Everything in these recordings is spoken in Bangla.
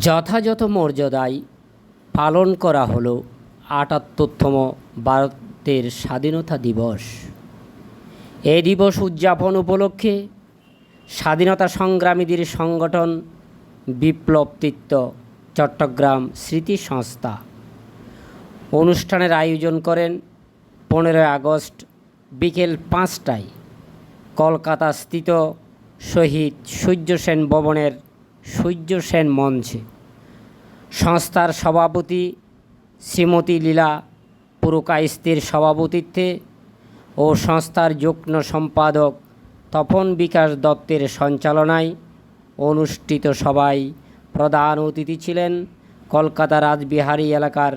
যথাযথ মর্যাদায় পালন করা হলো আটাত্তরতম ভারতের স্বাধীনতা দিবস। এই দিবস উদযাপন উপলক্ষে স্বাধীনতা সংগ্রামীদের সংগঠন বিপ্লবতীর্থ চট্টগ্রাম স্মৃতি সংস্থা অনুষ্ঠানের আয়োজন করেন পনেরোই আগস্ট বিকেল পাঁচটায় কলকাতা স্থিত শহীদ সূর্য সেন ভবনের সূর্য সেন মঞ্চে। সংস্থার সভাপতি শ্রীমতী লীলা পুরকাইস্তির সভাপতিত্বে ও সংস্থার যুগ্ম সম্পাদক তপন বিকাশ দত্তের সঞ্চালনায় অনুষ্ঠিত সভায় প্রধান অতিথি ছিলেন কলকাতা রাজবিহারী এলাকার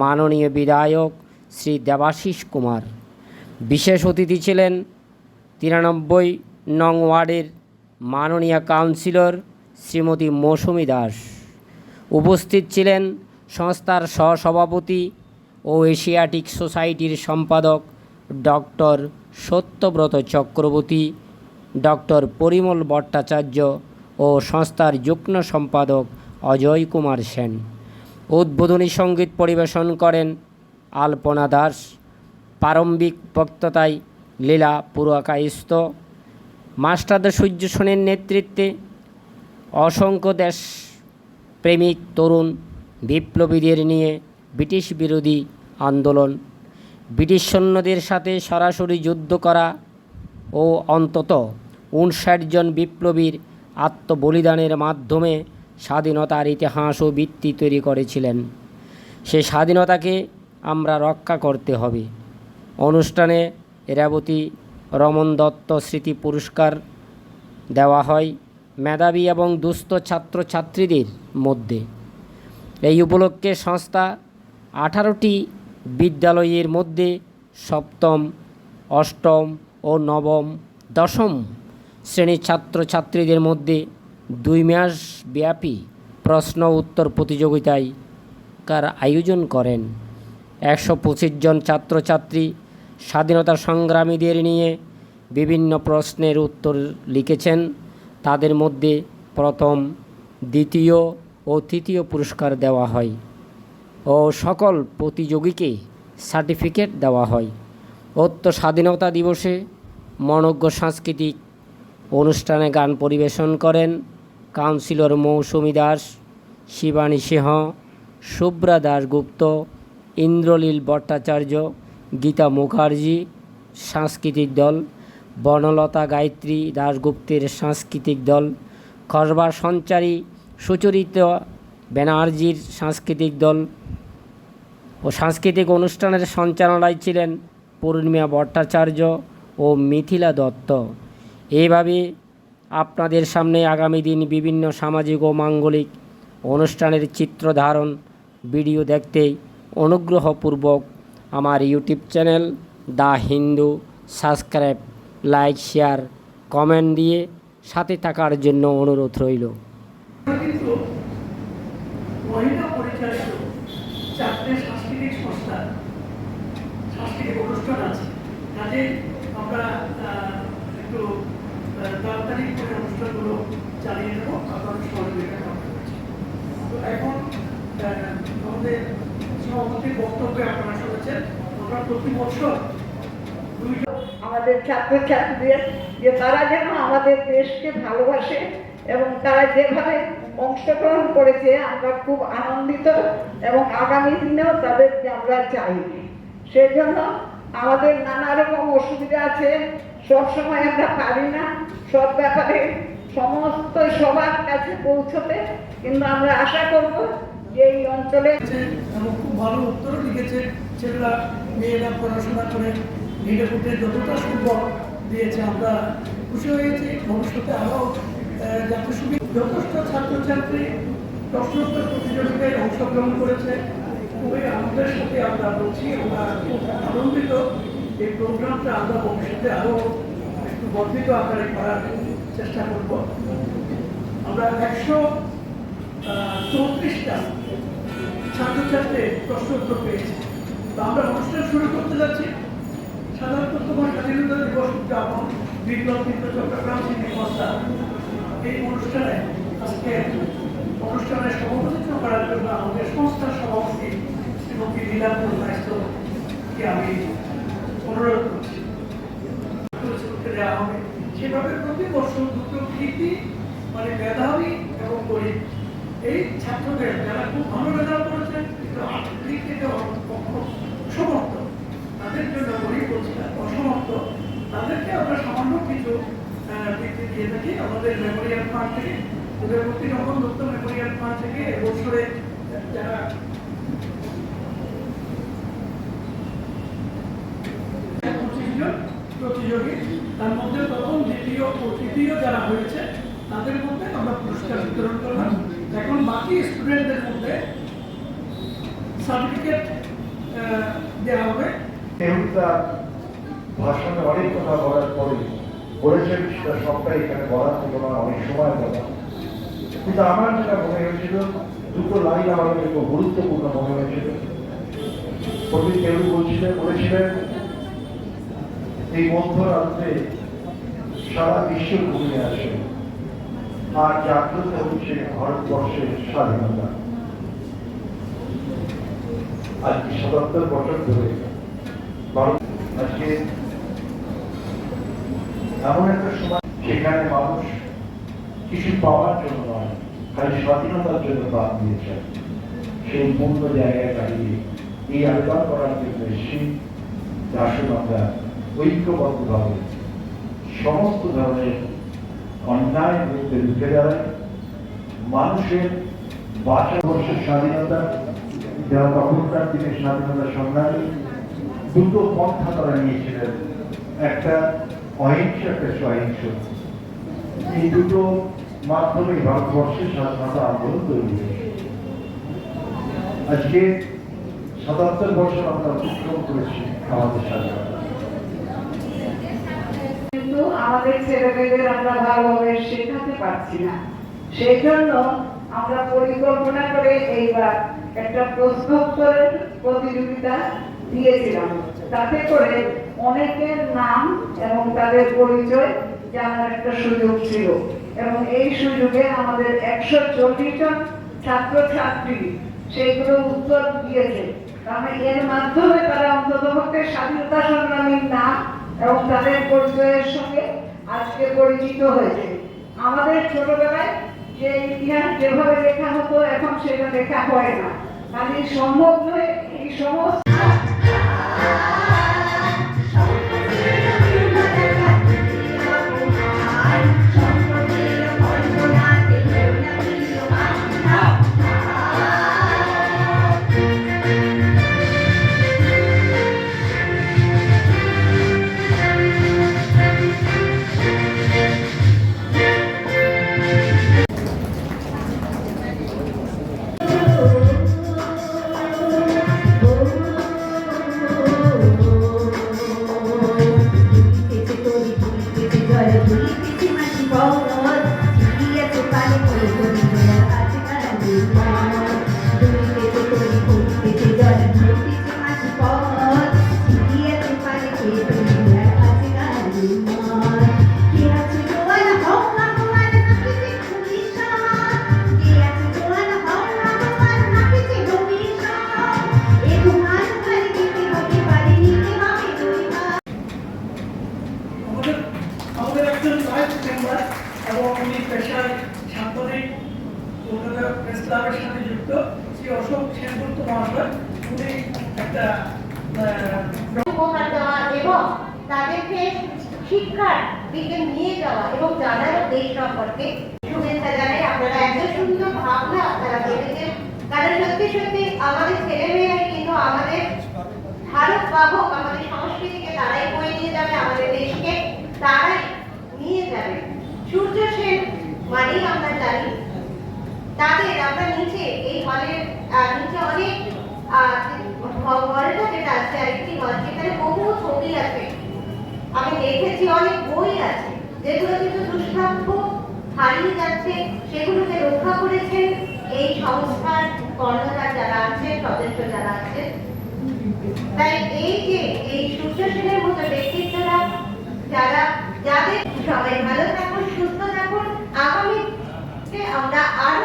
মাননীয় বিধায়ক শ্রী দেবাশিস কুমার। বিশেষ অতিথি ছিলেন তিরানব্বই নং ওয়ার্ডের মাননীয় কাউন্সিলর শ্রীমতী মৌসুমী দাস। উপস্থিত ছিলেন সংস্থার সহসভাপতি ও এশিয়াটিক সোসাইটির সম্পাদক ডক্টর সত্যব্রত চক্রবর্তী, ডক্টর পরিমল ভট্টাচার্য ও সংস্থার যুগ্ম সম্পাদক অজয় কুমার সেন। উদ্বোধনী সংগীত পরিবেশন করেন আলপনা দাস। প্রারম্ভিক বক্তৃতায় লীলা পুরাকাইস্ত মাস্টারদের সূর্য সেনের নেতৃত্বে অসংখ্য দেশ প্রেমিক, তরুণ, বিপ্লবীদের নিয়ে ব্রিটিশ বিরোধী আন্দোলন। ব্রিটিশ সৈন্যদের সাথে সরাসরি যুদ্ধ করা ও অন্তত উনষাট জন বিপ্লবীর আত্মবলিদানের মাধ্যমে স্বাধীনতার ইতিহাস ও ভিত্তি তৈরি করেছিলেন। সেই স্বাধীনতাকে আমরা রক্ষা করতে হবে। অনুষ্ঠানে রেবতী রমন দত্ত স্মৃতি পুরস্কার দেওয়া হয়। মেধাবী এবং দুস্থ ছাত্রছাত্রীদের মধ্যে। এই উপলক্ষে সংস্থা আঠারোটি বিদ্যালয়ের মধ্যে সপ্তম, অষ্টম ও নবম, দশম শ্রেণির ছাত্রছাত্রীদের মধ্যে দুই মাস ব্যাপী প্রশ্ন উত্তর প্রতিযোগিতায় কার আয়োজন করেন। একশো পঁচিশ জন ছাত্রছাত্রী স্বাধীনতা সংগ্রামীদের নিয়ে বিভিন্ন প্রশ্নের উত্তর লিখেছেন তাদের মধ্যে প্রথম, দ্বিতীয় ও তৃতীয় পুরস্কার দেওয়া হয় ও সকল প্রতিযোগীকে সার্টিফিকেট দেওয়া হয়। অত্য স্বাধীনতা দিবসে মনজ্ঞ সাংস্কৃতিক অনুষ্ঠানে গান পরিবেশন করেন কাউন্সিলর মৌসুমী দাস, শিবানী সিংহ শুভ্রা দাশগুপ্ত ইন্দ্রলীল ভট্টাচার্য, গীতা মুখার্জি, সাংস্কৃতিক দল বনলতা গায়ত্রী দাশগুপ্তের সাংস্কৃতিক দল খসবার সঞ্চারী সুচরিতা ব্যানার্জির সাংস্কৃতিক দল ও সাংস্কৃতিক অনুষ্ঠানের সঞ্চালনায় ছিলেন পূর্ণিমা ভট্টাচার্য ও মিথিলা দত্ত। এইভাবে আপনাদের সামনে আগামী দিন বিভিন্ন সামাজিক ও মাঙ্গলিক অনুষ্ঠানের চিত্র ধারণ, ভিডিও দেখতে অনুগ্রহপূর্বক আমার YouTube channel the Hindu subscribe like, share, comment দিয়ে সাথে থাকার জন্য অনুরোধ রইল। আমাদের সভাপতির বক্তব্যে আপনারা শুনেছেন, আমরা প্রতি বছর আমাদের ছাত্রছাত্রীদের যে তারা যেন আমাদের দেশকে ভালোবাসে এবং তারা যেভাবে অংশগ্রহণ করেছে, আমরা খুব আনন্দিত এবং আগামী দিনেও তাদেরকে আমরা চাই। সেই জন্য আমাদের নানা রকম অসুবিধা আছে সব সময় আমরা পারি না, সব ব্যাপারে সমস্ত সবার কাছে পৌঁছতে, কিন্তু আমরা আশা করব যে এই অঞ্চলে এবং খুব ভালো উত্তর লিখেছে সেগুলা মেয়েরা পড়াশোনা করে। ঘিরে ফুটে যতটা সম্ভব দিয়েছে, আমরা খুশি হয়েছি। ভবিষ্যতে আরও যাতে সুবিধা যথেষ্ট ছাত্রছাত্রী প্রশ্নোত্তর প্রতিযোগিতায় অংশগ্রহণ করেছে। খুবই আনন্দের সাথে আমরা বলছি, আমরা খুব আনন্দিত। এই প্রোগ্রামটা আমরা ভবিষ্যতে আরও একটু বর্ধিত আকারে করার চেষ্টা করব। আমরা একশো চৌত্রিশটা ছাত্রছাত্রী প্রশ্ন পেয়েছি। তো আমরা অনুষ্ঠান শুরু করতে যাচ্ছি। সাধারণত তোমার স্বাধীনতা দিবস উদযাপন বিপ্লব চট্টগ্রাম সিটি সংস্থা এই অনুষ্ঠানে আজকে অনুষ্ঠানের সভাপতিত্ব করার জন্য আমাদের সংস্থার সভাপতি শ্রীমতী লীলাপুর দায়িত্বকে আমি অনুরোধ করছি। দেওয়া হবে। সেভাবে প্রতি বছর দুটো কৃতি মানে মেধাবী এবং গরিব, এই ছাত্রদের যারা খুব ভালো রেজাল্ট করেছেন, কিন্তু আর্থিক থেকে অ- তাদের জন্য গরিব বলছি না, অসমর্থ তাদেরকে আমরা সামান্য কিছু বৃত্তি দিয়ে থাকি। আমাদের মেমোরিয়াল ফান্ড থেকে উদয়মূর্তি রমন দত্ত মেমোরিয়াল ফান্ড থেকে এবছরে যারা প্রতিযোগী তার মধ্যে প্রথম দ্বিতীয় ও তৃতীয় যারা হয়েছে তাদের মধ্যে আমরা পুরস্কার বিতরণ করলাম। এখন বাকি স্টুডেন্টদের মধ্যে সার্টিফিকেট দেওয়া হবে। কেউ তার ভাষণে অনেক কথা বলার পরে বলেছেন সেটা সবটাই এখানে বলার থেকে আমার অনেক সময় বলা। কিন্তু আমার যেটা মনে হয়েছিল, দুটো লাইন আমার কাছে গুরুত্বপূর্ণ মনে হয়েছিল। পণ্ডিত কেউ বলছিলেন, বলেছিলেন, এই মধ্যরাত্রে সারা বিশ্ব ঘুমিয়ে আসে আর জাগ্রত হচ্ছে ভারতবর্ষের স্বাধীনতা। আজকে সাতাত্তর বছর ধরে আজকে এমন একটা সময় সেখানে মানুষ কিছু পাওয়ার জন্য নয়, খালি স্বাধীনতার জন্য বাদ দিয়েছে সেই পূর্ণ জায়গায় দাঁড়িয়ে এই আবেদন করার জন্য এসেছি। আসুন আমরা ঐক্যবদ্ধভাবে সমস্ত ধরনের অন্যায় বিরুদ্ধে রুখে দাঁড়াই। মানুষের বাঁচা বর্ষের স্বাধীনতা যারা তখনকার দিনের স্বাধীনতা সংগ্রামী দুটো পন্থা তারা নিয়েছিলেন। একটা অহিংস একটা সহিংস। এই দুটো মাধ্যমে ভারতবর্ষের স্বাধীনতা আন্দোলন তৈরি হয়েছে। আজকে সাতাত্তর বছর আমরা অতিক্রম করেছি আমাদের স্বাধীনতা। কিন্তু আমাদের ছেলেমেয়েদের আমরা ভালোভাবে শেখাতে পারছি না। সেই জন্য আমরা পরিকল্পনা করে এইবার একটা প্রশ্নোত্তরের প্রতিযোগিতা দিয়েছিলাম। তাতে করে অনেকের নাম এবং তাদের পরিচয় জানার একটা সুযোগ ছিল। এবং এই সুযোগে আমাদের একশো চল্লিশ জন ছাত্র ছাত্রী সেইগুলো উত্তর দিয়েছে। কারণ এর মাধ্যমে তারা স্বাধীনতা সংগ্রামীর নাম এবং তাদের পরিচয়ের সঙ্গে আজকে পরিচিত হয়েছে। আমাদের ছোটবেলায় যে ইতিহাস যেভাবে লেখা হতো, এখন সেটা লেখা হয় না। কাজে সম্ভব নয় এই সমস্ত শিক্ষার দিকে নিয়ে যাওয়া এবং জানানো দেশ সম্পর্কে শুভেচ্ছা জানাই। আপনারা এত সুন্দর ভাবনা আপনারা ভেবেছেন কারণ সত্যি সত্যি আমাদের ছেলেমেয়েরাই কিন্তু আমাদের ভারত বাহক, আমাদের সংস্কৃতিকে তারাই বয়ে নিয়ে যাবে, আমাদের দেশকে তারাই নিয়ে যাবে। সূর্য সেন মানেই আমরা জানি, তাদের আমরা নিচে এই হলের নিচে অনেক হলটা যেটা আছে আরেকটি হল সেখানে বহু ছবি আছে। আমি দেখেছি অনেক বই আছে, যেগুলো কিন্তু দুষ্প্রাপ্য, হারিয়ে যাচ্ছে, সেগুলোকে রক্ষা করেছেন এই সংস্থার কর্ণধার যারা আছে সদস্য যারা আছে তাই এই যে এই সূর্য সেনের মতো ব্যক্তিত্বরা, যারা যাদের সবাই ভালো থাকুন, সুস্থ থাকুন, আগামীতে আমরা আরও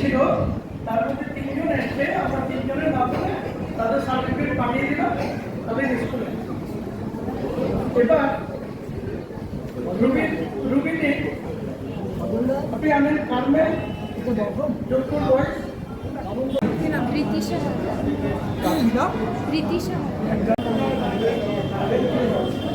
ছিল তার মধ্যে তিনজন এসছে আমরা তিনজনের মাধ্যমে তাদের সার্টিফিকেট পাঠিয়ে দিলাম তাদের স্কুলে এবার রুবিন রুবিনে আপনি আনেন কার্মেল যোধপুর বয়স প্রীতিশা প্রীতিশা গভর্নমেন্ট হাই